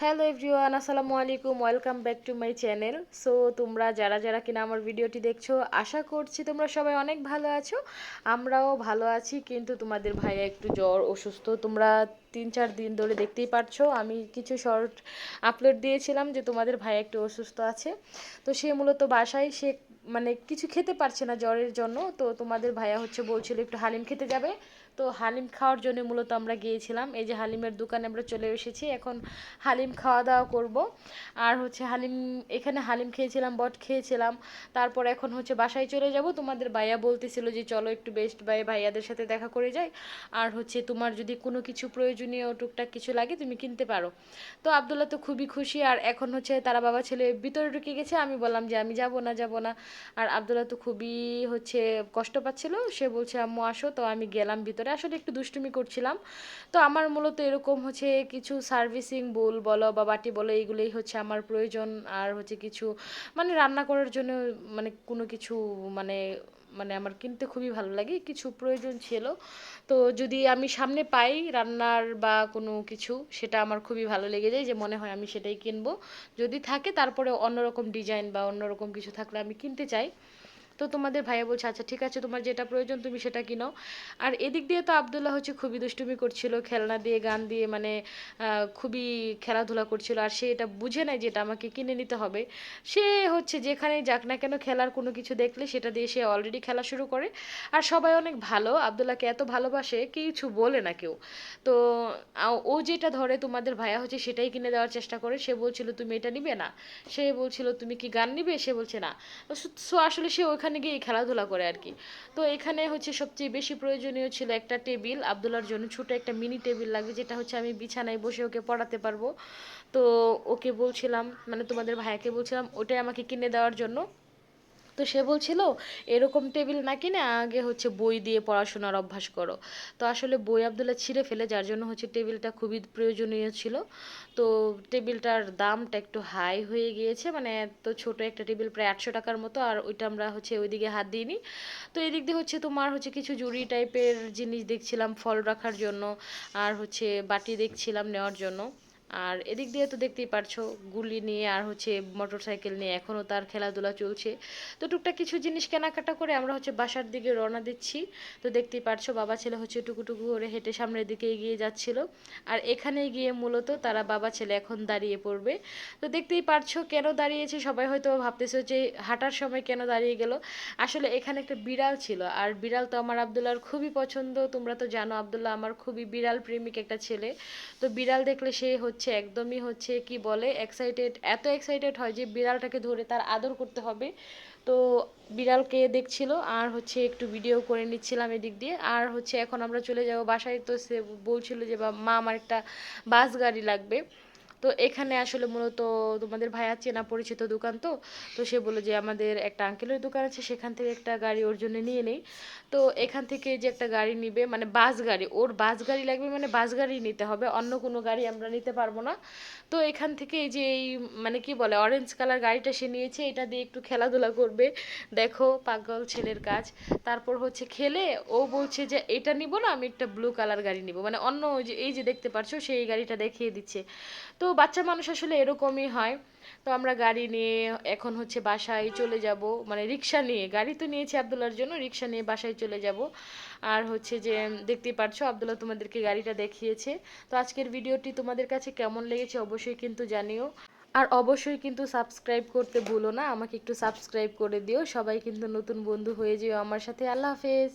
Hello everyone আসসালামু আলাইকুম welcome back to my channel so তোমরা যারা যারা কিনা আমার ভিডিওটি দেখছ, আশা করছি তোমরা সবাই অনেক ভালো আছো। আমরাও ভালো আছি, কিন্তু তোমাদের ভাইয়া একটু জ্বর, অসুস্থ, তোমরা তিন চার দিন ধরে দেখতেই পারছ। আমি কিছু শর্ট আপলোড দিয়েছিলাম যে তোমাদের ভাই একটু অসুস্থ আছে। তো সে মূলত বাসায়, সে মানে কিছু খেতে পারছে না জ্বরের জন্য। তো তোমাদের ভাইয়া হচ্ছে বলছিল একটু হালিম খেতে যাবে। তো হালিম খাওয়ার জন্য মূলত আমরা গিয়েছিলাম। এই যে হালিমের দোকানে আমরা চলে এসেছি। এখন হালিম খাওয়া দাওয়া করব। আর হচ্ছে হালিম, এখানে হালিম খেয়েছিলাম, বট খেয়েছিলাম। তারপর এখন হচ্ছে বাসায় চলে যাব। তোমাদের ভাইয়া বলতেছিল যে চলো একটু বেস্ট বাই ভাইয়াদের সাথে দেখা করে যাই। আর হচ্ছে তোমার যদি কোনো কিছু প্রয়োজনীয় টুকটাক কিছু লাগে তুমি কিনতে পারো। তো আবদুল্লাহ তো খুবই খুশি আর এখন হচ্ছে তারা বাবা ছেলে ভিতরে ঢুকে গেছে, আমি বললাম যে আমি যাব না যাব না। আর আবদুল্লাহ তো খুবই হচ্ছে কষ্ট পাচ্ছিল, সে বলছে, আম্মু, আসো। তো আমি গেলাম ভিতরে। আসলে একটু দুষ্টুমি করছিলাম। তো আমার মূলত এরকম হচ্ছে কিছু সার্ভিসিং বোল বলো বা বাটি বলো, এইগুলোই হচ্ছে আমার প্রয়োজন। আর হচ্ছে কিছু মানে রান্না করার জন্য মানে কোনো কিছু মানে মানে আমার কিনতে খুবই ভালো লাগে, কিছু প্রয়োজন ছিল। তো যদি আমি সামনে পাই রান্নার বা কোনো কিছু, সেটা আমার খুবই ভালো লেগে যায় যে মনে হয় আমি সেটাই কিনবো। যদি থাকে তারপরে অন্যরকম ডিজাইন বা অন্যরকম কিছু থাকলে আমি কিনতে চাই। তো তোমাদের ভাইয়া বলছে আচ্ছা ঠিক আছে, তোমার যেটা প্রয়োজন তুমি সেটা কিনো আর এদিক দিয়ে তো আবদুল্লাহ হচ্ছে খুবই দুষ্টুমি করছিল, খেলনা দিয়ে, গান দিয়ে মানে খুবই খেলাধুলা করছিল। আর সে এটা বুঝে নেয় যে এটা আমাকে কিনে নিতে হবে। সে হচ্ছে যেখানেই যাক না কেন খেলার কোনো কিছু দেখলে সেটা দিয়ে সে অলরেডি খেলা শুরু করে। আর সবাই অনেক ভালো, আবদুল্লাহকে এত ভালোবাসে, কিছু বলে না কেউ। তো ও যেটা ধরে তোমাদের ভাইয়া হচ্ছে সেটাই কিনে দেওয়ার চেষ্টা করে। সে বলছিল, তুমি এটা নিবে না? সে বলছিল, তুমি কি গান নিবে? সে বলছে, না। সো, আসলে সে ওইখানে ওখানে গিয়ে খেলাধুলা করে আর কি। তো এখানে হচ্ছে সবচেয়ে বেশি প্রয়োজনীয় ছিল একটা টেবিল আবদুল্লার জন্য ছোট একটা মিনি টেবিল লাগবে যেটা হচ্ছে আমি বিছানায় বসে ওকে পড়াতে পারব। তো ওকে বলছিলাম মানে তোমাদের ভাইয়াকে বলছিলাম, ওটাই আমাকে কিনে দেওয়ার জন্য। তো সে বলছিল, এরকম টেবিল না কিনে আগে হচ্ছে বই দিয়ে পড়াশোনার অভ্যাস করো। তো আসলে বই আবদুল্লাহ ছিঁড়ে ফেলে, যার জন্য হচ্ছে টেবিলটা খুবই প্রয়োজনীয় ছিল। তো টেবিলটার দামটা একটু হাই হয়ে গিয়েছে মানে এত ছোট একটা টেবিল প্রায় আটশো টাকার মতো, আর ওইটা আমরা হচ্ছে ওইদিকে হাত দিইনি। তো এদিক দিয়ে হচ্ছে তোমার হচ্ছে কিছু জুড়ি টাইপের জিনিস দেখছিলাম ফল রাখার জন্য, আর হচ্ছে বাটি দেখছিলাম নেওয়ার জন্য। আর এদিক দিয়ে তো দেখতেই পারছ, গুলি নিয়ে আর হচ্ছে মোটর সাইকেল নিয়ে এখনও তার খেলাধুলা চলছে। তো টুকটাক কিছু জিনিস কেনাকাটা করে আমরা হচ্ছে বাসার দিকে রওনা দিচ্ছি। তো দেখতেই পারছ, বাবা ছেলে হচ্ছে টুকুটুকু করে হেঁটে সামনের দিকে এগিয়ে যাচ্ছিল। আর এখানে গিয়ে মূলত তারা বাবা ছেলে এখন দাঁড়িয়ে পড়বে। তো দেখতেই পারছ কেন দাঁড়িয়েছে, সবাই হয়তো ভাবতেছো যে হাঁটার সময় কেন দাঁড়িয়ে গেল। আসলে এখানে একটা বিড়াল ছিল, আর বিড়াল তো আমার আবদুল্লার খুবই পছন্দ। তোমরা তো জানো আবদুল্লাহ আমার খুবই বিড়াল প্রেমিক একটা ছেলে। তো বিড়াল দেখলে সে হচ্ছে হচ্ছে, একদমই হচ্ছে, কি বলে এক্সাইটেড এত এক্সাইটেড হয় যে বিড়ালটাকে ধরে তার আদর করতে হবে। তো বিড়ালকে দেখছিল, আর হচ্ছে একটু ভিডিও করে নিচ্ছিলাম এদিক দিয়ে। আর হচ্ছে এখন আমরা চলে যাব বাসায়, তো সে বলছিল যে মা, আমার একটা বাস গাড়ি লাগবে। তো এখানে আসলে মূলত তোমাদের ভাইয়া চেনা পরিচিত দোকান তো তো সে বলল যে আমাদের একটা আঙ্কেলের দোকান আছে, সেখান থেকে একটা গাড়ি ওর জন্য নিয়ে নেই। তো এখান থেকে যে একটা গাড়ি নিবে মানে বাস গাড়ি, ওর বাস গাড়ি লাগবে মানে বাস গাড়ি নিতে হবে, অন্য কোনো গাড়ি আমরা নিতে পারব না। তো এখান থেকে এই যে এই মানে কি বলে অরেঞ্জ কালার গাড়িটা সে নিয়েছে, এটা দিয়ে একটু খেলাধুলা করবে। দেখো, পাগল ছেলের কাজ। তারপর হচ্ছে খেলে, ও বলছে যে এটা নিব না, আমি একটা ব্লু কালার গাড়ি নিব। মানে অন্য যে, এই যে দেখতে পারছ, সেই গাড়িটা দেখিয়ে দিচ্ছে। তো বাচ্চা মানুষ আসলে এরকমই হয়। তো আমরা গাড়ি নিয়ে এখন হচ্ছে বাসায় চলে যাব। মানে রিক্সা নিয়ে, গাড়ি তো নিয়েছি আবদুল্লার জন্য, রিক্সা নিয়ে বাসায় চলে যাব। আর হচ্ছে যে, দেখতেই পারছ আবদুল্লাহ তোমাদেরকে গাড়িটা দেখিয়েছে। তো আজকের ভিডিওটি তোমাদের কাছে কেমন লেগেছে অবশ্যই কিন্তু জানিও। আর অবশ্যই কিন্তু সাবস্ক্রাইব করতে ভুলো না, আমাকে একটু সাবস্ক্রাইব করে দিও। সবাই কিন্তু নতুন বন্ধু হয়ে যেও আমার সাথে। আল্লাহ হাফেজ।